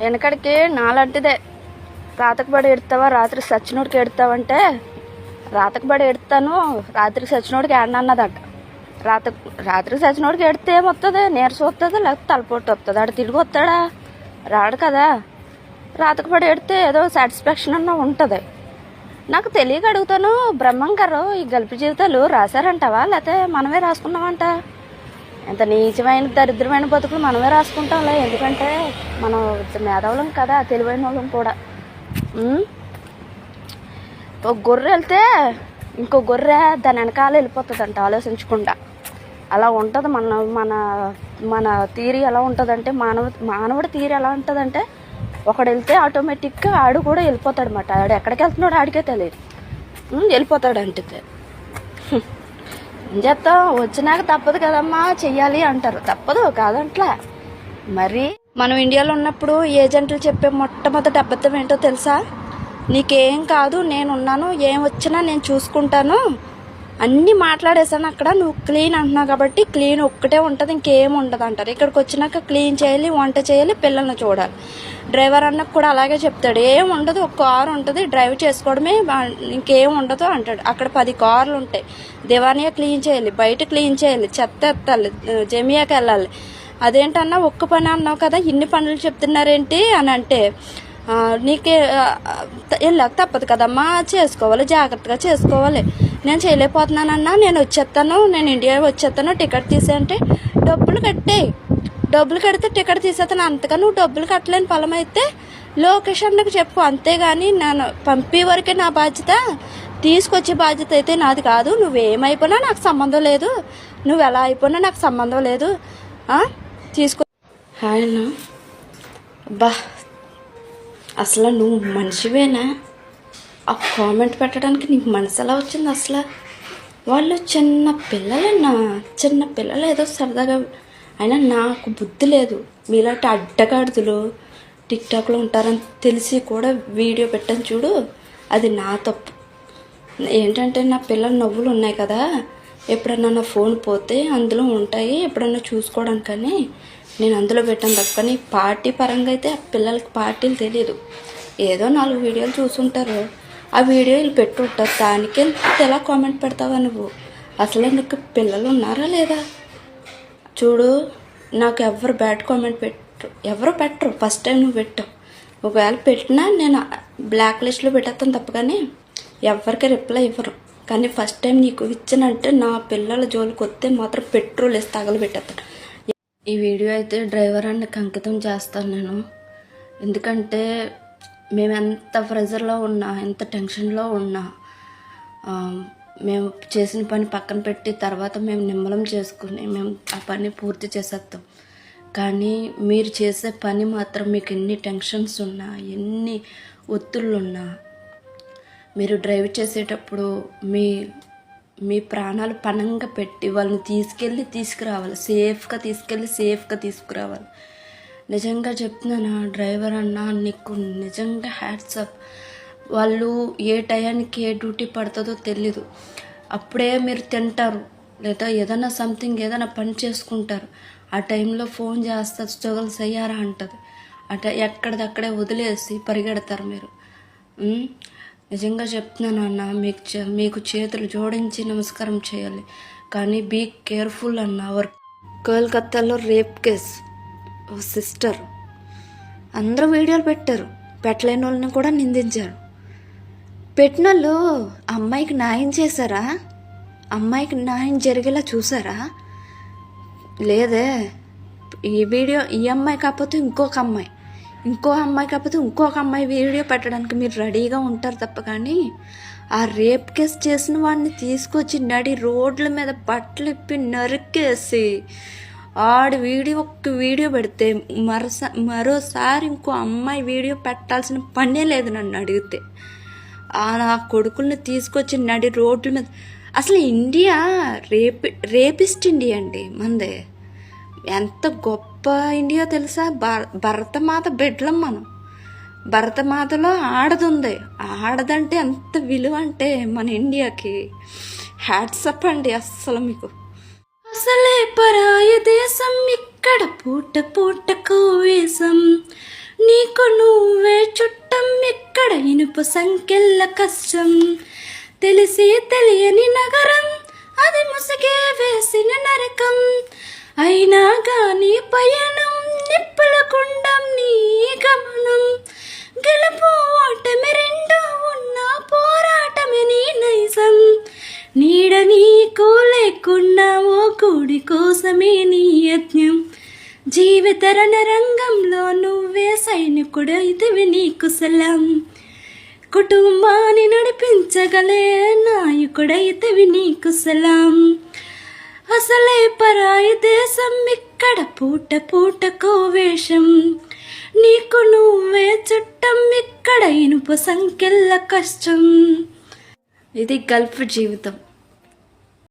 వెనకడికి నాలాంటిదే. రాతకబడి ఎడతావా? రాత్రి సచ్చినోడికి ఎడతావంటే రాతకబడి ఎడతాను రాత్రి సచ్చినోడికి ఏడన్నదట రాత రాత్రి సచ్చినోడికి ఎడితే ఏమొస్తుంది నీరసం వస్తుంది లేకపోతే తలపోటు వస్తుంది ఆడు తిరిగి వస్తాడా? రాడు కదా. రాతకు ఎడితే ఏదో సాటిస్ఫాక్షన్ అన్న ఉంటుంది. నాకు తెలియక అడుగుతాను బ్రహ్మం గారు ఈ గల్పి జీవితాలు రాశారంటావా? లేకపోతే మనమే రాసుకున్నామంట ఎంత నీచమైన దరిద్రమైన బతుకులు మనమే రాసుకుంటాంలే. ఎందుకంటే మనం మేధావులం కదా తెలివైన వాళ్ళం కూడా ఒక గొర్రె వెళ్తే ఇంకో గొర్రె దాని వెనకాల వెళ్ళిపోతుందంట ఆలోచించకుండా. అలా ఉంటుంది మన మన మన తీరి ఎలా ఉంటుందంటే మానవ మానవుడి తీరి ఎలా ఉంటుందంటే ఒకడు వెళ్తే ఆటోమేటిక్గా ఆడు కూడా వెళ్ళిపోతాడు అనమాట ఆడు ఎక్కడికి వెళ్తున్నాడు ఆడికే తెలియదు. వెళ్ళిపోతాడు అంటే చేస్తాం వచ్చినాక తప్పదు కదమ్మా చెయ్యాలి అంటారు. తప్పదు కాదంట్లా. మరి మనం ఇండియాలో ఉన్నప్పుడు ఏజెంట్లు చెప్పే మొట్టమొదటి అబద్ధం ఏంటో తెలుసా? నీకేం కాదు నేను ఉన్నాను ఏం వచ్చినా నేను చూసుకుంటాను. అన్నీ మాట్లాడేసాను అక్కడ నువ్వు క్లీన్ అంటున్నావు కాబట్టి క్లీన్ ఒక్కటే ఉంటుంది ఇంకేం ఉండదు అంటారు. ఇక్కడికి వచ్చినాక క్లీన్ చేయాలి వంట చేయాలి పిల్లల్ని చూడాలి. డ్రైవర్ అన్నకు కూడా అలాగే చెప్తాడు. ఏం ఉండదు ఒక కారు ఉంటుంది డ్రైవ్ చేసుకోవడమే ఇంకేం ఉండదు అంటాడు. అక్కడ పది కార్లు ఉంటాయి. దివానియా క్లీన్ చేయాలి బయట క్లీన్ చేయాలి చెత్త ఎత్తాలి జమియాకి వెళ్ళాలి. అదేంటన్నా ఒక్క పని అన్నావు కదా ఇన్ని పనులు చెప్తున్నారేంటి అని అంటే నీకే వెళ్ళాక తప్పదు కదమ్మా చేసుకోవాలి జాగ్రత్తగా చేసుకోవాలి. నేను చేయలేకపోతున్నానన్నా నేను వచ్చేస్తాను నేను ఇండియా వచ్చేస్తాను టికెట్ తీసే అంటే డబ్బులు కట్టే. డబ్బులు కడితే టికెట్ తీసేస్తాను అంతగా నువ్వు డబ్బులు కట్టలేని పొలం అయితే లొకేషన్కి చెప్పు. అంతేగాని నేను పంపే వరకే నా బాధ్యత తీసుకొచ్చే బాధ్యత అయితే నాది కాదు. నువ్వేమైపోయినా నాకు సంబంధం లేదు. నువ్వు ఎలా అయిపోయినా నాకు సంబంధం లేదు. తీసుకో హాయ్ బా అసలు నువ్వు మనిషివేనా? ఆ కామెంట్ పెట్టడానికి నీకు మనసు ఎలా వచ్చింది అసలు? వాళ్ళు చిన్న పిల్లలన్నా చిన్న పిల్లలు ఏదో సరదాగా అయినా నాకు బుద్ధి లేదు. మీలాంటి అడ్డగాడుదులు టిక్టాక్లో ఉంటారని తెలిసి కూడా వీడియో పెట్టాను చూడు అది నా తప్పు. ఏంటంటే నా పిల్లల నవ్వులు ఉన్నాయి కదా ఎప్పుడన్నా నా ఫోన్ పోతే అందులో ఉంటాయి ఎప్పుడన్నా చూసుకోవడానికని నేను అందులో పెట్టాను తప్ప. కానీ పార్టీ పరంగా అయితే ఆ పిల్లలకి పార్టీలు తెలియదు ఏదో నాలుగు వీడియోలు చూసుంటారు. ఆ వీడియోలు పెట్టుంటారు దానికి ఎలా కామెంట్ పెడతావా నువ్వు? అసలు నీకు పిల్లలు ఉన్నారా లేదా? చూడు నాకు ఎవరు బ్యాడ్ కామెంట్ పెట్టరు ఎవరు పెట్టరు. ఫస్ట్ టైం నువ్వు పెట్టావు ఒకవేళ పెట్టినా నేను బ్లాక్ లిస్ట్లో పెట్టేస్తాను తప్ప కానీ ఎవరికి రిప్లై ఇవ్వరు. కానీ ఫస్ట్ టైం నీకు ఇచ్చినంటే నా పిల్లల జోలికి వస్తే మాత్రం పెట్రోల్ వేసి తగలబెట్టేస్తాను ఈ వీడియో అయితే డ్రైవర్ అన్నకి అంకితం చేస్తాను నేను. ఎందుకంటే మేము ఎంత ప్రెజర్లో ఉన్నా ఎంత టెన్షన్లో ఉన్నా మేము చేసిన పని పక్కన పెట్టి తర్వాత మేము నిమ్మలం చేసుకుని మేము ఆ పని పూర్తి చేసేస్తాం. కానీ మీరు చేసే పని మాత్రం మీకు ఎన్ని టెన్షన్స్ ఉన్నా ఎన్ని ఒత్తిళ్ళు ఉన్నా మీరు డ్రైవ్ చేసేటప్పుడు మీ మీ ప్రాణాలు పణంగా పెట్టి వాళ్ళని తీసుకెళ్ళి తీసుకురావాలి. సేఫ్గా తీసుకెళ్ళి సేఫ్గా తీసుకురావాలి. నిజంగా చెప్తున్నానా డ్రైవర్ అన్న నీకు నిజంగా హ్యాట్సప్ వాళ్ళు ఏ టయానికి ఏ డ్యూటీ పడుతుందో తెలీదు. అప్పుడే మీరు తింటారు. లేదా ఏదైనా సంథింగ్ ఏదైనా పని చేసుకుంటారు. ఆ టైంలో ఫోన్ చేస్తారు స్ట్రగుల్స్ అయ్యారా అంటది. అట ఎక్కడిదక్కడే వదిలేసి పరిగెడతారు మీరు. నిజంగా చెప్తున్నాను అన్న మీకు చే- మీకు చేతులు జోడించి నమస్కారం చేయాలి. కానీ బీ కేర్ఫుల్ అన్న అవర్ కోల్కత్తాలో రేప్ కేస్. ఓ సిస్టర్. అందరూ వీడియోలు పెట్టారు. పెట్టలేని వాళ్ళని కూడా నిందించారు. పెట్టిన వాళ్ళు అమ్మాయికి న్యాయం చేశారా? అమ్మాయికి న్యాయం జరిగేలా చూసారా లేదే ఈ వీడియో ఈ అమ్మాయి కాకపోతే ఇంకొక అమ్మాయి. ఇంకో అమ్మాయి కాకపోతే ఇంకొక అమ్మాయి వీడియో పెట్టడానికి మీరు రెడీగా ఉంటారు తప్ప కానీ ఆ రేప్ కేసు చేసిన వాడిని తీసుకొచ్చి నడి రోడ్ల మీద బట్టలు ఇప్పి నరికేసి ఆడి వీడియో ఒక్క వీడియో పెడితే మరోసా మరోసారి ఇంకో అమ్మాయి వీడియో పెట్టాల్సిన పనే లేదు నన్ను అడిగితే. ఆ నా కొడుకుల్ని తీసుకొచ్చి నడి రోడ్ల మీద అసలు ఇండియా రేపి రేపిస్ట్ ఇండియా అండి మందే. ఎంత గొప్ప ఇండియా తెలుసా? భర భరతమాత బిడ్లం మనం. భరతమాతలో ఆడదుంది. ఆడదంటే ఎంత విలువ అంటే మన ఇండియాకి. హ్యాట్సప్ అండి అస్సలు మీకు. అసలే పరాయ దేశం ఇక్కడ పూట పూటకు వేసం నీకు నువ్వే చుట్టం ఎక్కడ ఇనుప సంఖ్యల కష్టం. తెలిసి తెలియని నగరం అది ముసుగే వేసిన నరకం. అయినా గాని పయనం నిప్పుల కుండం నీ గమనం. గెలుపు ఓటమి రెండు ఉన్న పోరాటమే నీ నైజం. నీడ నీకు లేకున్నా ఓ కూడి కోసమే నీ యజ్ఞం. జీవిత రంగంలో నువ్వే సైనికుడైతివి నీకు సలాం. కుటుంబాన్ని నడిపించగలే నాయకుడైతివి నీకు సలాం. అసలే పరాయి దేశం ఇక్కడ పూట పూటకో వేషం. నీకు నువ్వే చుట్టం ఇక్కడ ఇనుప సంఖ్యల కష్టం. ఇది గల్ఫ్ జీవితం.